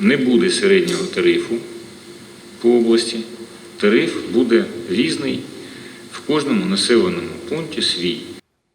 не буде середнього тарифу по області. Тариф буде різний в кожному населеному пункті свій.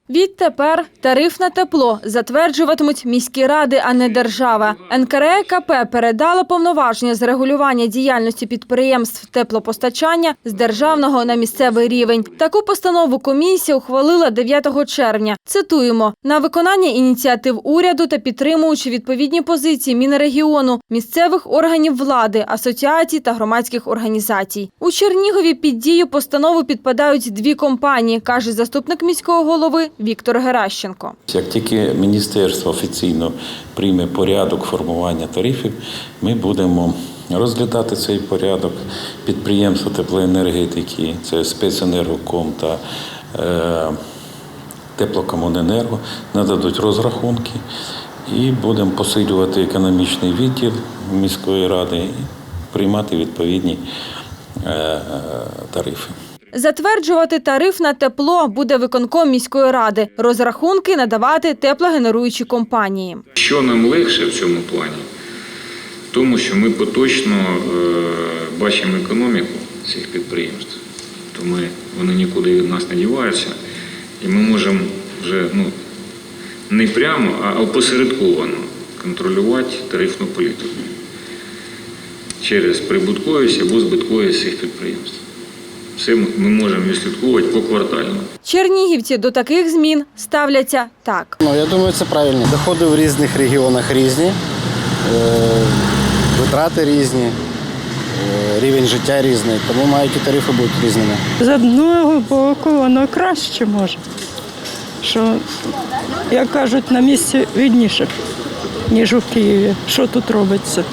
Відтепер тариф на тепло затверджуватимуть міські ради, а не держава. НКРЕКП передала повноваження з регулювання діяльності підприємств теплопостачання з державного на місцевий рівень. Таку постанову комісія ухвалила 9 червня. Цитуємо на виконання ініціатив уряду та підтримуючи відповідні позиції Мінрегіону, місцевих органів влади, асоціацій та громадських організацій. У Чернігові під дію постанови підпадають дві компанії, каже заступник міського голови Віктор Геращенко. Як тільки міністерство офіційно прийме порядок формування тарифів, ми будемо розглядати цей порядок. Підприємства теплоенергетики, це спеценергоком та е, теплокомуненерго нададуть розрахунки і будемо посилювати економічний відділ міської ради і приймати відповідні е, тарифи. Затверджувати тариф на тепло буде виконком міської ради. Розрахунки надавати теплогенеруючі компанії. Що нам легше в цьому плані? Тому що ми поточно е, бачимо економіку цих підприємств, то ми, вони нікуди від нас не діваються, і ми можемо вже ну, не прямо, а опосередковано контролювати тарифну політику через прибутковість або збитковість цих підприємств. Все ми можемо відслідковувати поквартально. Чернігівці до таких змін ставляться так. Ну, я думаю, це правильно. Доходи в різних регіонах різні, е, витрати різні, е, рівень життя різний, тому мають і тарифи бути різними. З одного боку воно краще може. Що, як кажуть, на місці відніше, ніж у Києві. Що тут робиться?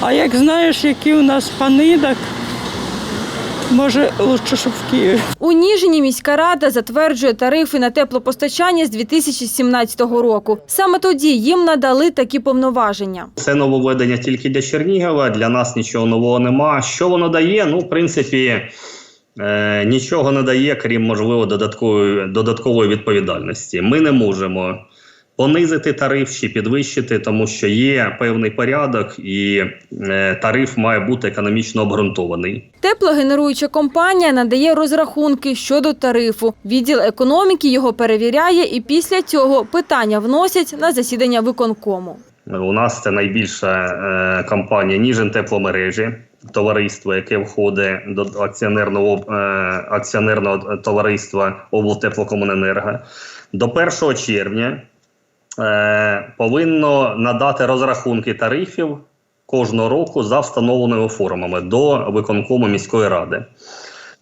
А як знаєш, які у нас пани, так може краще, щоб в Києві. У Ніжині міська рада затверджує тарифи на теплопостачання з 2017 року. Саме тоді їм надали такі повноваження. Це нововведення тільки для Чернігова. Для нас нічого нового нема. Що воно дає? Ну, в принципі, е, нічого не дає, крім можливо додаткової, додаткової відповідальності. Ми не можемо понизити тариф чи підвищити, тому що є певний порядок, і е, тариф має бути економічно обґрунтований. Теплогенеруюча компанія надає розрахунки щодо тарифу. Відділ економіки його перевіряє і після цього питання вносять на засідання виконкому. У нас це найбільша е, компанія Ніжин тепломережі, товариство, яке входить до акціонерного е, акціонерного товариства облтеплокомуненерго. До 1 червня повинно надати розрахунки тарифів кожного року за встановленими формами до виконкому міської ради.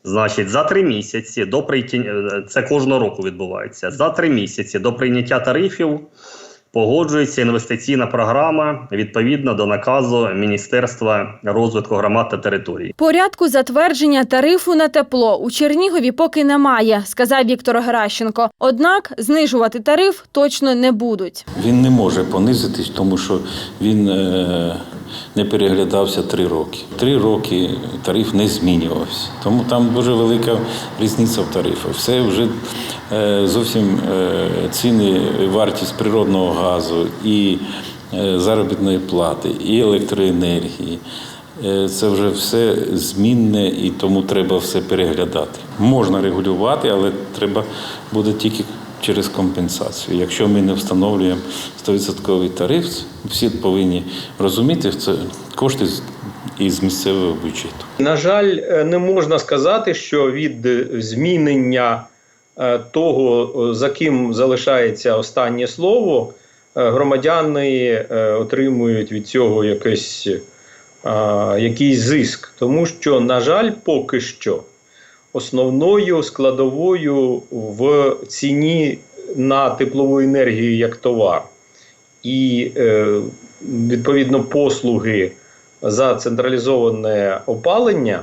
Значить, за три місяці до прийняття це кожного року відбувається. За три місяці до прийняття тарифів погоджується інвестиційна програма відповідно до наказу Міністерства розвитку громад та територій. Порядку затвердження тарифу на тепло у Чернігові поки немає, сказав Віктор Геращенко. Однак знижувати тариф точно не будуть. Він не може понизитись, тому що він е, не переглядався три роки. Три роки тариф не змінювався. Тому там дуже велика різниця в тарифах. Все вже е, зовсім е, ціни, вартість природного газу і е, заробітної плати, і електроенергії. Це вже все змінне і тому треба все переглядати. Можна регулювати, але треба буде тільки через компенсацію. Якщо ми не встановлюємо 100% тариф, всі повинні розуміти, це кошти із місцевого бюджету. На жаль, е, не можна сказати, що від змінення е, того, е, за ким залишається останнє слово, громадяни отримують від цього якийсь, е, якийсь зиск. Тому що, на жаль, поки що основною складовою в ціні на теплову енергію як товар і е, відповідно послуги за централізоване опалення.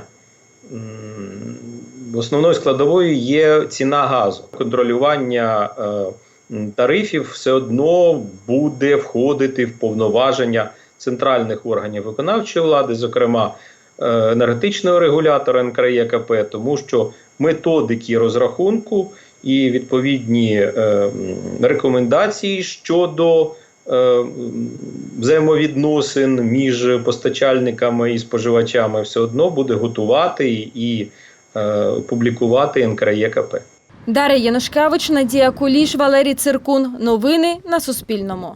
Основною складовою є ціна газу. Контролювання е, тарифів все одно буде входити в повноваження центральних органів виконавчої влади, зокрема енергетичного регулятора НКРЄКП, тому що методики розрахунку і відповідні е, рекомендації щодо е, взаємовідносин між постачальниками і споживачами все одно буде готувати і е, публікувати НКРЕКП. Дар'я Янушкевич, Надія Куліш, Валерій Циркун. Новини на Суспільному.